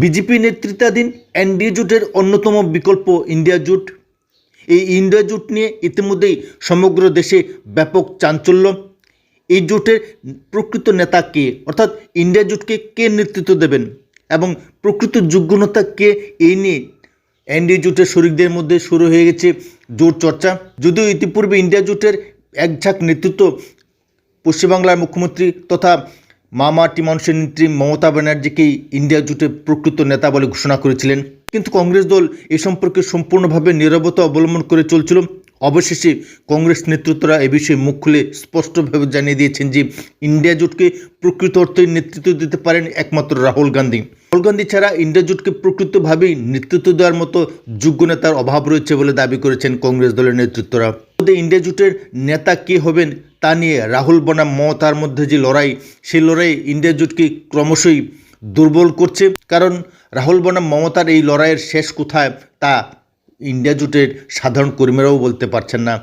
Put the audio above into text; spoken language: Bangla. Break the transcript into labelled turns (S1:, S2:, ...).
S1: বিজেপি নেতৃত্বাধীন এনডিএ জোটের অন্যতম বিকল্প ইন্ডিয়া জোট। এই ইন্ডিয়া জোট নিয়ে ইতিমধ্যেই সমগ্র দেশে ব্যাপক চাঞ্চল্য। এই জোটের প্রকৃত নেতা কে? অর্থাৎ ইন্ডিয়া জোটকে কে নেতৃত্ব দেবেন? এবং প্রকৃত যোগ্যতা কে এই নিয়ে এনডিএ জোটের শরিকদের মধ্যে শুরু হয়ে গেছে জোট চর্চা। যদিও ইতিপূর্বে ইন্ডিয়া জোটের একঝাঁক নেতৃত্ব পশ্চিমবাংলার মুখ্যমন্ত্রী তথা মামাটি মানুষের নেত্রী মমতা ব্যানার্জিকেই ইন্ডিয়া জুটে প্রকৃত নেতা বলে ঘোষণা করেছিলেন। কিন্তু কংগ্রেস দল এ সম্পর্কে সম্পূর্ণভাবে নিরবতা অবলম্বন করে চলছিল। অবশেষে কংগ্রেস নেতৃত্বরা এ বিষয়ে মুখ খুলে স্পষ্টভাবে জানিয়ে দিয়েছেন যে, ইন্ডিয়া জোটকে প্রকৃত অর্থে নেতৃত্ব দিতে পারেন একমাত্র রাহুল গান্ধী। রাহুল গান্ধী ছাড়া ইন্ডিয়া জোটকে প্রকৃতভাবেই নেতৃত্ব দেওয়ার মতো যোগ্য নেতার অভাব রয়েছে বলে দাবি করেছেন কংগ্রেস দলের নেতৃত্বরা। মধ্যে ইন্ডিয়া জোটের নেতা কে হবেন তা নিয়ে রাহুল বনাম মমতার মধ্যে যে লড়াই সেই লড়াই ইন্ডিয়া জোটকে ক্রমশই দুর্বল করছে। কারণ রাহুল বনাম মমতার এই লড়াইয়ের শেষ কোথায় তা ইন্ডিয়া জোটের সাধারণ কর্মীরাও বলতে পারছেন না।